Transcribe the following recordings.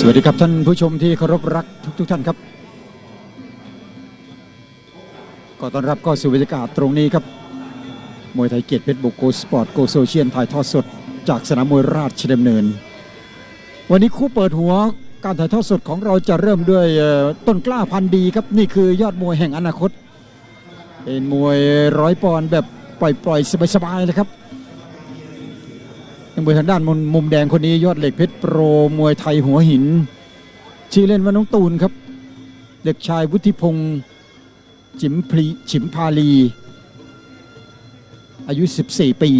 สวัสดีครับท่านผู้ชมที่เคารพรักทุกทท่านครับก็ต้อนรับก็สู่บรรยากาศตรงนี้ครับ มวยไทยเกียรติเพชรบุกโกสปอร์ตโกโซเชียนถ่ายทอดสด จากสนามมวยราชดำเนิน วันนี้คู่เปิดหัวการถ่ายทอดสดของเราจะเริ่มด้วยต้นกล้าพันธุ์ดีครับ นี่คือยอดมวยแห่งอนาคต เป็นมวยร้อยปอนด์แบบ ปล่อยๆสบายๆเลยครับนักมวยทางด้านมุมมแดงคนนี้ยอดเหล็กเพชรโปรมวยไทยหัวหิน ชื่อเล่นว่าน้องตูนครับ เด็กชายวุฒิพงศ์จิมพลีฉิมพาลี อายุ 14 ปี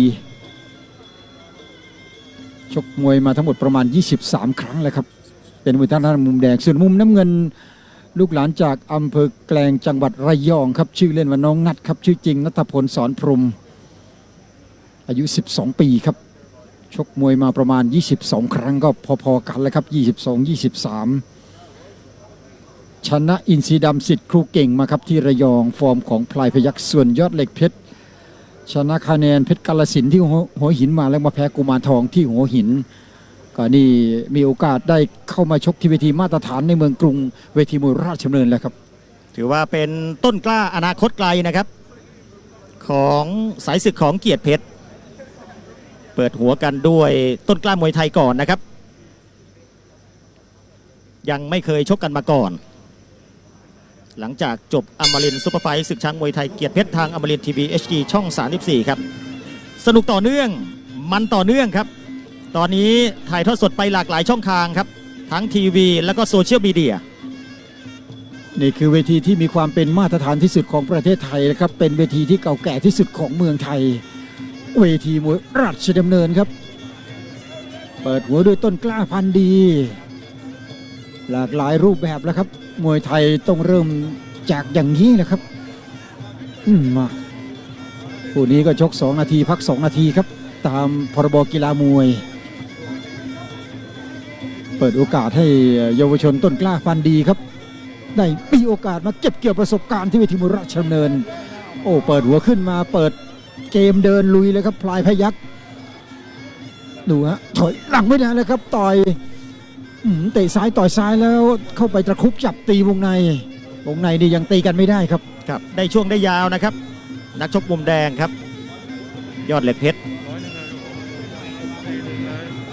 ชกมวยมาทั้งหมดประมาณ 23 ครั้งแล้วครับ เป็นมวยทางด้านมุมแดง ส่วนมุมน้ำเงิน ลูกหลานจากอำเภอแกลงจังหวัดระยองครับชื่อเล่นว่าน้องนัดครับชื่อจริงนัทพลสอนพรม อายุ 12 ปีครับ ชกมวยมาประมาณ 22 ครั้งก็พอๆกันแล้วครับ 22 23 ชนะอินทรีดำสิทธิ์ครูเก่งมาครับที่ระยองฟอร์มของพลายพยักส่วนยอดเหล็กเพชรชนะคะแนนเพชรกาลสินที่หัวหินมาแล้วมาแพ้กุมารทองที่หัวหิน ก็นี่มีโอกาสได้เข้ามาชกที่เวทีมาตรฐานในเมืองกรุงเวทีมวยราชดำเนินแล้วครับ ถือว่าเป็นต้นกล้าอนาคตไกลนะครับ ของสายศึกของเกียรติเพชร เปิดหัวกันด้วยต้นกล้ามวยไทยก่อนนะครับ ยังไม่เคยชกกันมาก่อน หลังจากจบอมรินซุปเปอร์ไฟท์ศึกช้างมวยไทยเกียรติเพชรทางอมรินทีวี HD ช่อง 34 ครับ สนุกต่อเนื่องมันต่อเนื่องครับ ตอนนี้ถ่ายทอดสดไปหลากหลายช่องทางครับ ทั้งทีวีแล้วก็โซเชียลมีเดียนี่คือเวทีที่มีความเป็นมาตรฐานที่สุดของประเทศไทยนะครับ เป็นเวทีที่เก่าแก่ที่สุดของเมืองไทย เวทีมวยราชดำเนินครับ เปิดหัวด้วยต้นกล้าพันธุ์ดี หลากหลายรูปแบบแล้วครับ มวยไทยต้องเริ่มจากอย่างนี้นะครับ อืมมาคู่นี้ก็ชก 2 นาทีพัก 2 นาทีครับ ตามพรบกีฬามวย เปิดโอกาสให้เยาวชนต้นกล้าฟันดีครับ ได้มีโอกาสมาเก็บเกี่ยวประสบการณ์ที่เวทีมวยราชดำเนิน โอ้เปิดหัวขึ้นมาเปิดเกมเดินลุยเลยครับพลายพยักดูฮะถอยหลังไม่ได้เลยครับต่อยเตะซ้ายต่อยซ้ายแล้วเข้าไปตะคุบจับตีวงใน วงในนี่ยังตีกันไม่ได้ครับครับได้ช่วงได้ยาวนะครับ นักชกมุมแดงครับ ยอดเหล็กเพชร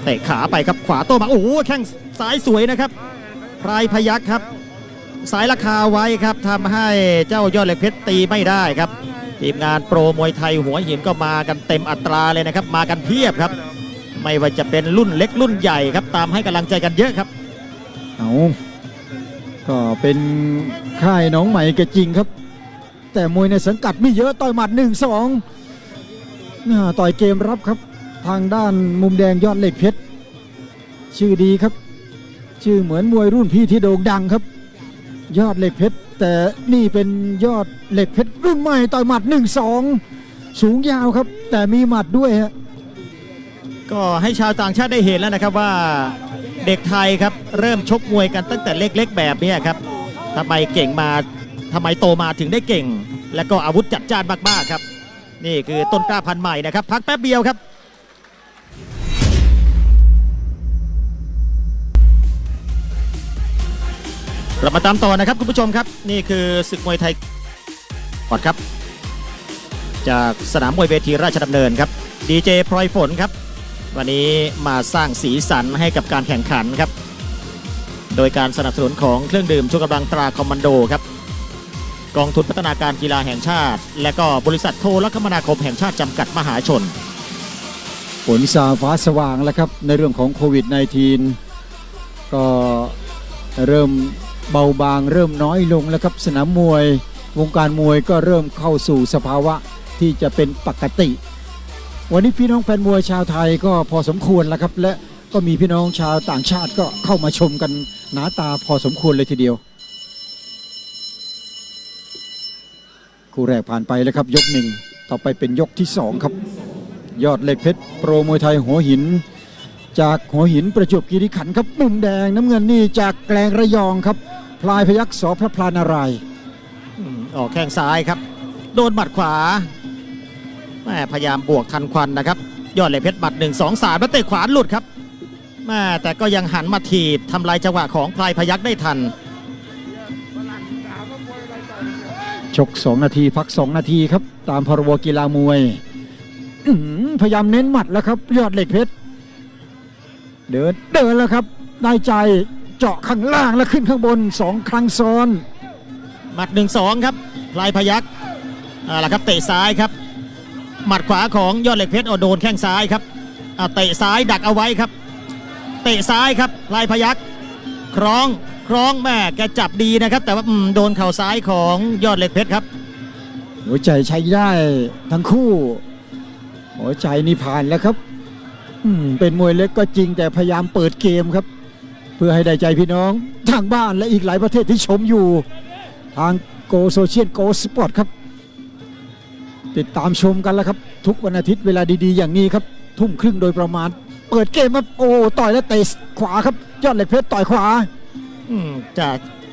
เตะขาไปครับขวาโต้มาโอ้โหแข้งซ้ายสวยนะครับพรายพยักครับ สายราคาไว้ครับทำให้เจ้ายอดเหล็กเพชรตีไม่ได้ครับทีมงานโปรมวยไทยหัวหินก็มากันเต็มอัตราเลยนะครับ มากันเพียบครับ ไม่ว่าจะเป็นรุ่นเล็กรุ่นใหญ่ครับ ตามให้กำลังใจกันเยอะครับเอาก็เป็นค่ายน้องใหม่ก็จริงครับ แต่มวยในสังกัดไม่เยอะต่อยหมัดหนึ่งสองน่าต่อยเกมรับครับ ทางด้านมุมแดงยอดเหล็กเพชรชื่อดีครับ ชื่อเหมือนมวยรุ่นพี่ที่โด่งดังครับ ยอดเหล็กเพชรแต่นี่เป็นยอดเหล็กเพชรรุ่นใหม่ต่อยหมัดหนึ่งสองสูงยาวครับ แต่มีหมัดด้วยฮะก็ให้ชาวต่างชาติได้เห็นแล้วนะครับว่าเด็กไทยครับเริ่มชกมวยกันตั้งแต่เล็กๆ แบบนี้ครับทำไมเก่งมาทำไมโตมาถึงได้เก่ง และก็อาวุธจัดจ้านมากๆครับ นี่คือต้นกล้าพันธุ์ใหม่นะครับ พักแป๊บเดียวครับ เรามาตามต่อนะครับคุณผู้ชมครับ นี่คือศึกมวยไทยกอดครับ จากสนามมวยเวทีราชดำเนินครับดีเจพลอยฝนครับ วันนี้มาสร้างสีสันให้กับการแข่งขันครับ โดยการสนับสนุนของเครื่องดื่มชูกำลังตราคอมมานโดครับกองทุนพัฒนาการกีฬาแห่งชาติ และก็บริษัทโทรคมนาคมแห่งชาติจำกัดมหาชนผลสาฟ้าสว่างแล้วครับในเรื่องของโควิด -19 ก็เริ่ม เบาบางเริ่มน้อยลงแล้วครับสนามมวย วงการมวยก็เริ่มเข้าสู่สภาวะที่จะเป็นปกติ วันนี้พี่น้องแฟนมวยชาวไทยก็พอสมควรแล้วครับ และก็มีพี่น้องชาวต่างชาติก็เข้ามาชมกันหนาตาพอสมควรเลยทีเดียวคู่แรกผ่านไปแล้วครับยกหนึ่งต่อไปเป็นยกที่สองครับ ยอดเหล็กเพชรโปรมวยไทยหัวหิน จากหัวหินประจวบคีรีขันธ์ครับมุมแดงน้ำเงินนี่จากแกลงระยองครับ พลายพยักษ์สอพระพลานารายณ์อืมออกแข้งซ้ายครับ โดนหมัดขวาแม่พยายามบวกทันควันนะครับ ยอดเหล็กเพชรบัดหนึ่งสองสามแล้วเตะขวาหลุดครับแม่แต่ก็ยังหันมาถีบทำลายจังหวะของพลายพยักได้ทัน ชก 2 นาทีพัก 2 นาทีครับ ตามพรบกีฬามวยอื้อหือพยายามเน้นหมัดแล้วครับ ยอดเหล็กเพชร เดินเดินแล้วครับได้ใจ เจาะข้างล่างแล้วขึ้นข้างบนสองครั้งซ้อน หมัดหนึ่งสองครับพลายพยักเอาละครับเตะซ้ายครับ หมัดขวาของยอดเหล็กเพชรเอาโดนแข้งซ้ายครับเอาเตะซ้ายดักเอาไว้ครับ เตะซ้ายครับพลายพยักคล้องคล้องแม่แกจับดีนะครับ แต่ว่าอืมโดนเข่าซ้ายของยอดเหล็กเพชรครับ หัวใจใช้ได้ทั้งคู่ หัวใจนี่ผ่านแล้วครับอืมเป็นมวยเล็กก็จริงแต่พยายามเปิดเกมครับเพื่อให้ได้ใจพี่น้องทางบ้านและอีกหลายประเทศที่ชมอยู่ ทางโกโซเชียลโกสปอร์ตครับ ติดตามชมกันแล้วครับ ทุกวันอาทิตย์เวลาดีๆ อย่างนี้ครับ ทุ่มครึ่งโดยประมาณ เปิดเกมครับโอ้ต่อยแล้วเตะขวาครับ ยอดเหล็กเพชรต่อยขวาอืมจะ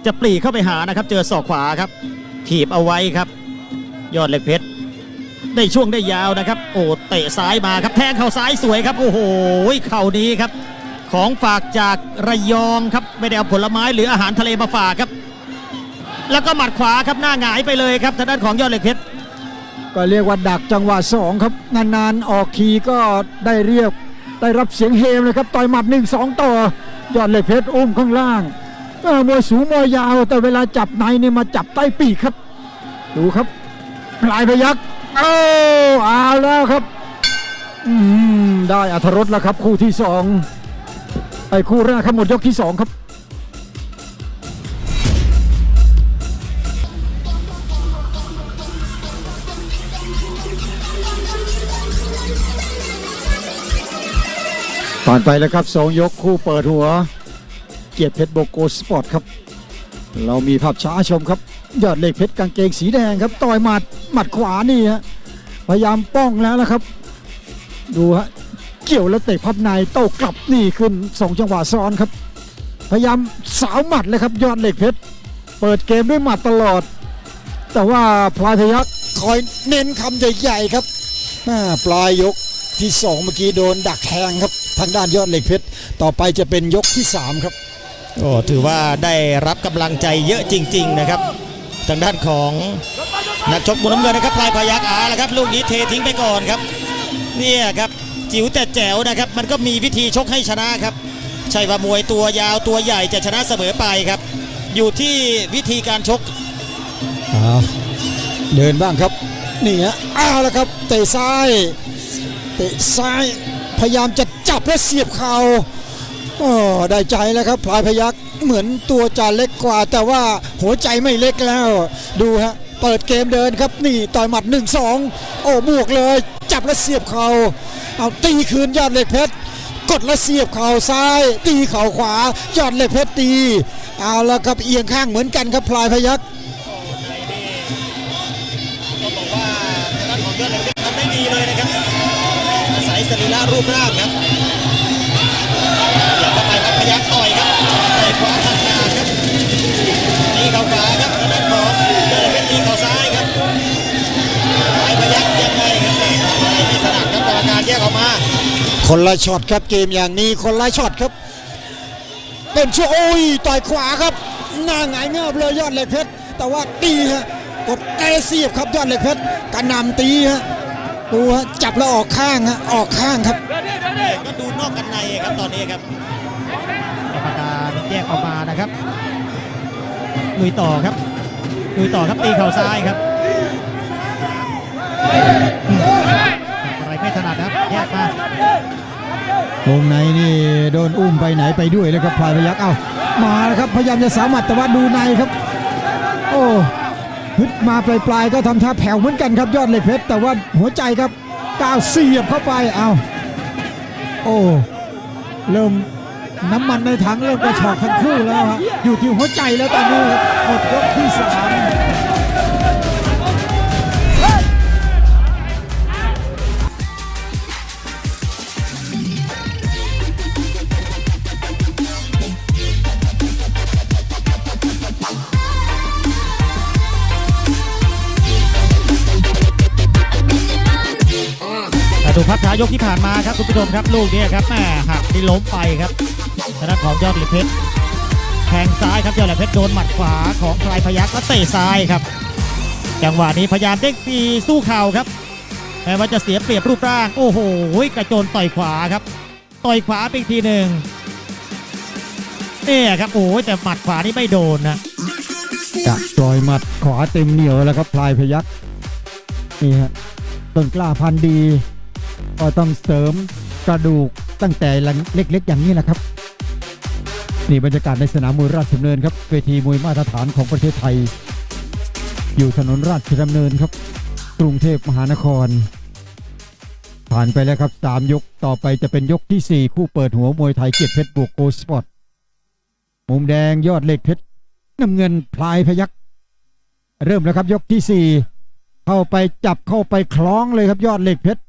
จะปรีเข้าไปหานะครับ เจอศอกขวาครับถีบเอาไว้ครับ ยอดเหล็กเพชรได้ช่วงได้ยาวนะครับ โอ้เตะซ้ายมาครับแทงเข่าซ้ายสวยครับ โอ้โหเข่านี้ครับ ของฝากจากระยองครับไม่ได้เอาผลไม้หรืออาหารทะเลมาฝากครับ แล้วก็หมัดขวาครับหน้าหงายไปเลยครับทางด้านของยอดเหล็กเพชรก็เรียกว่าดักจังหวะสองครับนานๆออกทีก็ได้เรียกได้รับเสียงเฮมเลยครับต่อยหมัดหนึ่งสองต่อยอดเหล็กเพชรอุ้มข้างล่างมวยสูงมวยยาว แต่เวลาจับในนี่มาจับใต้ปีกครับ ดูครับปลายพยักเอ้าเอาแล้วครับได้อัธรสแล้วครับคู่ที่สอง ไอ้คู่แรกครับหมดยกที่สองครับ ผ่านไปแล้วครับสองยกคู่เปิดหัว เกียรติเพชรโบโกสปอร์ตครับ เรามีภาพช้าชมครับ ยอดเหล็กเพชรกางเกงสีแดงครับต่อยหมัดหมัดขวานี่ฮะพยายามป้องแล้วนะครับ ดูฮะ เกี่ยวแล้วเตะพับในโต้กลับนี่ขึ้นสองจังหวะซ้อนครับ พยายามสาวหมัดเลยครับยอดเหล็กเพชรเปิดเกมด้วยหมัดตลอด แต่ว่าพลายทยักคอยเน้นคำใหญ่ๆครับปลายยกที่สองเมื่อกี้โดนดักแทงครับทางด้านยอดเหล็กเพชรต่อไปจะเป็นยกที่สามครับโอ้ถือว่าได้รับกำลังใจเยอะจริง ๆนะครับ ทางด้านของนักชกมุมน้ำเงินนะครับพลายพยักอาละครับลูกนี้เททิ้งไปก่อนครับ เนี่ยครับ จิ๋วแต่แจ๋วนะครับ มันก็มีวิธีชกให้ชนะครับ ใช่ว่ามวยตัวยาวตัวใหญ่จะชนะเสมอไปครับ อยู่ที่วิธีการชกเอาเดินบ้างครับนี่ฮะอ้าวแล้วครับเตะซ้ายเตะซ้ายพยายามจะจับและเสียบเข่าโอ้ได้ใจแล้วครับพลายพยักเหมือนตัวจะเล็กกว่า แต่ว่าหัวใจไม่เล็กแล้ว ดูฮะเปิดเกมเดินครับนี่ต่อยหมัด 1 2 โอ้บวกเลย จับและเสียบเข่า เอาตีคืนยอดเหล็กเพชรกดและเสียบเข่าซ้าย ตีเข่าขวายอดเหล็กเพชรตี เอาแล้วครับเอียงข้างเหมือนกันครับพลายพยักก็บอกว่าทางด้านของยอดเหล็กเพชรทำได้ดีเลยนะครับอาศัยสรีระรูปร่างครับ คนละช็อตครับเกมอย่างนี้คนละช็อตครับเป็นช่วงโอ้ยต่อยขวาครับ หน้าหงายเงือบเลยยอดเหล็กเพชรแต่ว่าตีฮะกดเตะเสียบครับยอดเหล็กเพชรกระหนำตีฮะดูฮะจับแล้วออกข้างฮะออกข้างครับก็ดูนอกกันในครับตอนนี้ครับกรรมการแยกออกมานะครับลุยต่อครับลุยต่อครับตีเข่าซ้ายครับอะไรไม่ถนัดครับแยกมา วงในนี่โดนอุ้มไปไหนไปด้วยเลยครับพลายพยักเอ้ามาแล้วครับพยายามจะสามัดแต่ว่าดูในครับ โอ้พึดมาปลายๆก็ทำท่าแผ่วเหมือนกันครับยอดเหล็กเพชรแต่ว่าหัวใจครับก้าวเสียบเข้าไปเอาโอ้เริ่มน้ำมันในถังเริ่มกระชอกทั้งคู่แล้วฮะอยู่ที่หัวใจแล้วตอนนี้หมดยกที่สาม ดูภาพช้ายกที่ผ่านมาครับคุณผู้ชมครับลูกนี้ครับแม่หักที่ล้มไปครับทางด้านของยอดเหล็กเพชรแทงซ้ายครับยอดเหล็กเพชรโดนหมัดขวาของพลายพยักแล้วเตะซ้ายครับ จังหวะนี้พยายามเด้งตีสู้เข่าครับแม้ว่าจะเสียเปรียบรูปร่างโอ้โหกระโจนต่อยขวาครับ ต่อยขวาไปอีกทีหนึ่งเนี่ยครับโอ้ยแต่หมัดขวานี่ไม่โดนนะจะจอยหมัดขวาเต็มเหนียวแล้วครับพลายพยักนี่ฮะต้นกล้าพันธุ์ดี ก็ต้องเสริมกระดูกตั้งแต่เล็กๆ อย่างนี้แหละครับ นี่บรรยากาศในสนามมวยราชดำเนินครับเวทีมวยมาตรฐานของประเทศไทย อยู่ถนนราชดำเนินครับ กรุงเทพมหานคร ผ่านไปแล้วครับสามยกต่อไปจะเป็นยกที่สี่คู่เปิดหัวมวยไทยเกียรติเพชรบวกโกสปอร์ตมุมแดงยอดเหล็กเพชรน้ำเงินพลายพยักเริ่มแล้วครับยกที่สี่เข้าไปจับเข้าไปคล้องเลยครับยอดเหล็กเพชร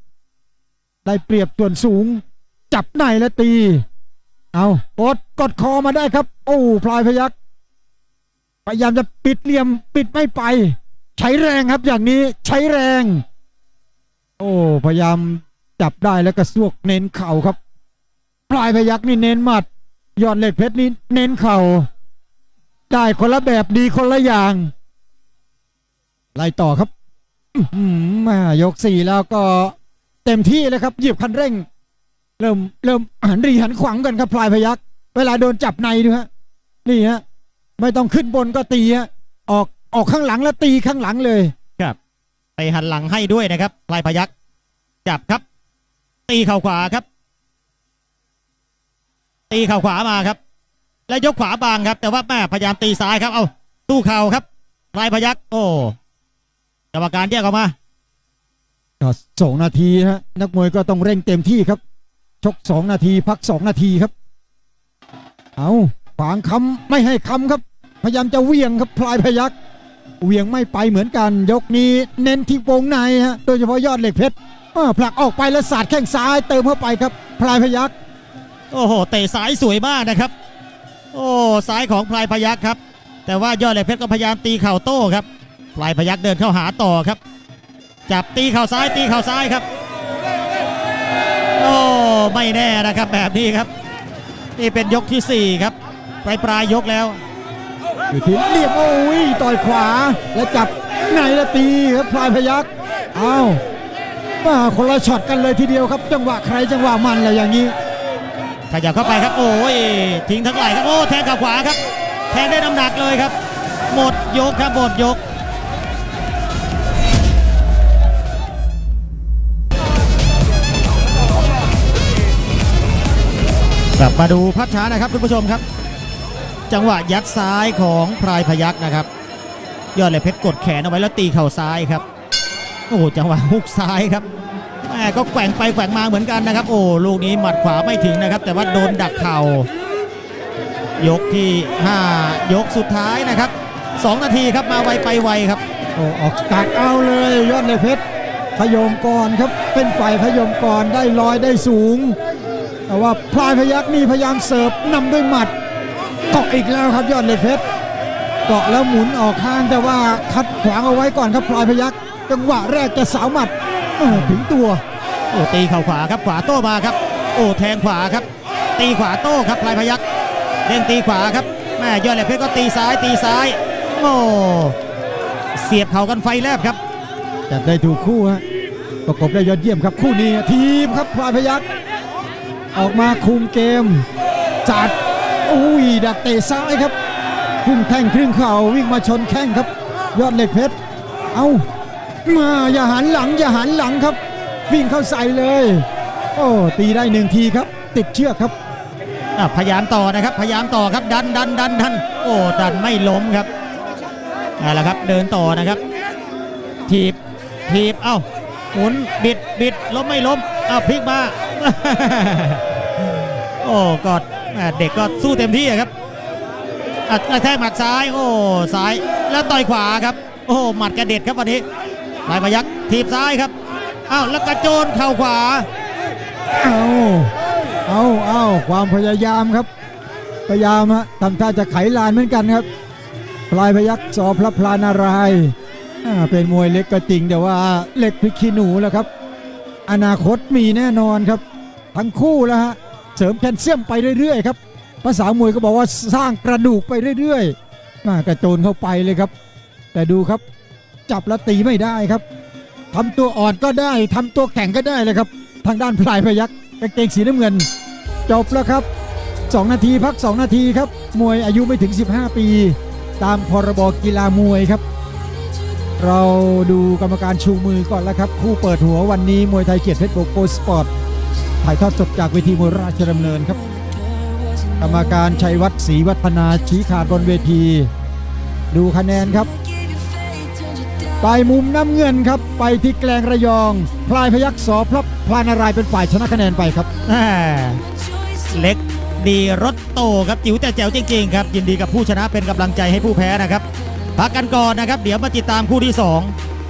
ได้เปรียบส่วนสูง จับในและตี เอากดกดคอมาได้ครับ โอ้พลายพยักพยายามจะปิดเหลี่ยมปิดไม่ไป ใช้แรงครับอย่างนี้ใช้แรง โอ้พยายามจับได้แล้วก็สวกเน้นเข่าครับพลายพยักนี่เน้นหมัดยอดเหล็กเพชรนี่เน้นเข่าได้คนละแบบดีคนละอย่างไล่ต่อครับอืมายกสี่แล้วก็ เต็มที่เลยครับเหยียบคันเร่ง เริ่มเริ่มหันรีหันขวางกันครับพลายพยักเวลาโดนจับในดูฮะนี่ฮะไม่ต้องขึ้นบนก็ตีฮะออกออกข้างหลังแล้วตีข้างหลังเลยครับไปหันหลังให้ด้วยนะครับพลายพยักจับครับ ตีเข่าขวาครับ ตีเข่าขวามาครับ แล้วยกขวาบางครับ แต่ว่าแม่พยายามตีซ้ายครับ เอาตู้เข่าครับพลายพยักโอ้กรรมการแยกออกมา ก็สองนาทีฮะนักมวยก็ต้องเร่งเต็มที่ครับ ชกสองนาทีพักสองนาทีครับ เอาขวางคำไม่ให้คำครับ พยายามจะเวียงครับพลายพยักเวียงไม่ไปเหมือนกัน ยกนี้เน้นที่วงในฮะโดยเฉพาะยอดเหล็กเพชรผลักออกไปแล้วสาดแข้งซ้ายเติมเข้าไปครับ พลายพยักโอ้โหเตะซ้ายสวยมากนะครับ โอ้ซ้ายของพลายพยักครับ แต่ว่ายอดเหล็กเพชรก็พยายามตีเข่าโต้ครับ พลายพยักเดินเข้าหาต่อครับ จับตีเข่าซ้ายตีเข่าซ้ายครับ โอ้ไม่แน่นะครับแบบนี้ครับ นี่เป็นยกที่สี่ครับปลายปลายยกแล้วอยู่ที่เหลี่ยมโอ้ยต่อยขวาแล้วจับในและตีครับพลายพยักเอามาคนละช็อตกันเลยทีเดียวครับ จังหวะใครจังหวะมันอะไรอย่างนี้ขยับเข้าไปครับ โอ้ยทิ้งทั้งไหลครับโอ้แทงเข่าขวาครับ แทงได้น้ำหนักเลยครับ หมดยกครับหมดยก กลับมาดูภาพช้านะครับคุณผู้ชมครับ จังหวะยัดซ้ายของพลายพยักนะครับ ยอดเหลยเพชรกดแขนเอาไว้แล้วตีเข่าซ้ายครับโอ้จังหวะฮุกซ้ายครับแม่ก็แกว่งไปแกว่งมาเหมือนกันนะครับ โอ้ลูกนี้หมัดขวาไม่ถึงนะครับ แต่ว่าโดนดักเข่ายกที่ 5 ยกสุดท้ายนะครับ 2 นาทีครับมาไวไปไวครับโอ้ออกสตาร์ทเอาเลยยอดเหล็กเพชรขยมก่อนครับเป็นฝ่ายขยมก่อนได้ลอยได้สูง แต่ว่าพลายพยักนี่พยายามเสิร์ฟนำด้วยหมัดเกาะอีกแล้วครับยอดเหล็กเพชรเกาะแล้วหมุนออกข้างแต่ว่าคัดขวางเอาไว้ก่อนครับพลายพยักจังหวะแรกจะสาวหมัดเออถึงตัวโอ้ตีเข่าขวาครับขวาโต้มาครับ โอ้แทงขวาครับ ตีขวาโต้ครับพลายพยักเด้งตีขวาครับแม่ยอดเหล็กเพชรก็ตีซ้ายตีซ้ายโอ้เสียบเข่ากันไฟแลบครับจับได้ถูกคู่ฮะประกบได้ยอดเยี่ยมครับคู่นี้ทีมครับพลายพยัก ออกมาคุมเกม จัดอุ้ยดักเตะซ้ายครับครึ่งแข้งครึ่งเข่าวิ่งมาชนแข้งครับ ยอดเหล็กเพชรเอามาอย่าหันหลังอย่าหันหลังครับ วิ่งเข้าใส่เลย โอ้ตีได้หนึ่งทีครับ ติดเชือกครับพยายามต่อนะครับพยายามต่อครับดันดันดันดันโอ้ดันไม่ล้มครับนั่นแหละครับเดินต่อนะครับ ถีบถีบเอ้าหมุนบิดบิดล้มไม่ล้มเอ้าพลิกมา โอ้กอดเด็กก็สู้เต็มที่ครับอัดกระแทกหมัดซ้าย โอ้ซ้ายแล้วต่อยขวาครับ โอ้หมัดกระเด็ดครับวันนี้ลายพยักถีบซ้ายครับอ้าวแล้วกระโจนเข่าขวาเอาเอาเอาความพยายามครับ พยายามฮะทำท่าจะไขลานเหมือนกันครับพลายพยักสอพระพลานารายเป็นมวยเล็กก็จริงแต่ว่าเล็กพริกขี้หนูแล้วครับ อนาคตมีแน่นอนครับ ทั้งคู่แล้วฮะเสริมแคลเซียมไปเรื่อยๆครับภาษามวยก็บอกว่าสร้างกระดูกไปเรื่อยๆน่ากระโจนเข้าไปเลยครับ แต่ดูครับจับแล้วตีไม่ได้ครับทำตัวอ่อนก็ได้ทำตัวแข็งก็ได้เลยครับ ทางด้านพลายพยักกางเกงสีน้ำเงิน จบแล้วครับ2นาทีพัก 2 นาทีครับ มวยอายุไม่ถึง 15 ปี ตามพรบกีฬามวยครับ เราดูกรรมการชูมือก่อนแล้วครับ คู่เปิดหัววันนี้มวยไทยเกียรติเพชรโกโกสปอร์ต ถ่ายทอดสดจากเวทีมวยราชดำเนินครับ กรรมการชัยวัฒน์ศรีวัฒนาชี้ขาดบนเวที ดูคะแนนครับ ไปมุมน้ำเงินครับ ไปที่แกลงระยอง พลายพยักษ์สอพลับพลานารายเป็นฝ่ายชนะคะแนนไปครับเล็กดีรถโตครับจิ๋วแต่แจ๋วจริงๆครับยินดีกับผู้ชนะเป็นกำลังใจให้ผู้แพ้นะครับพักกันก่อนนะครับ เดี๋ยวมาติดตามคู่ที่ 2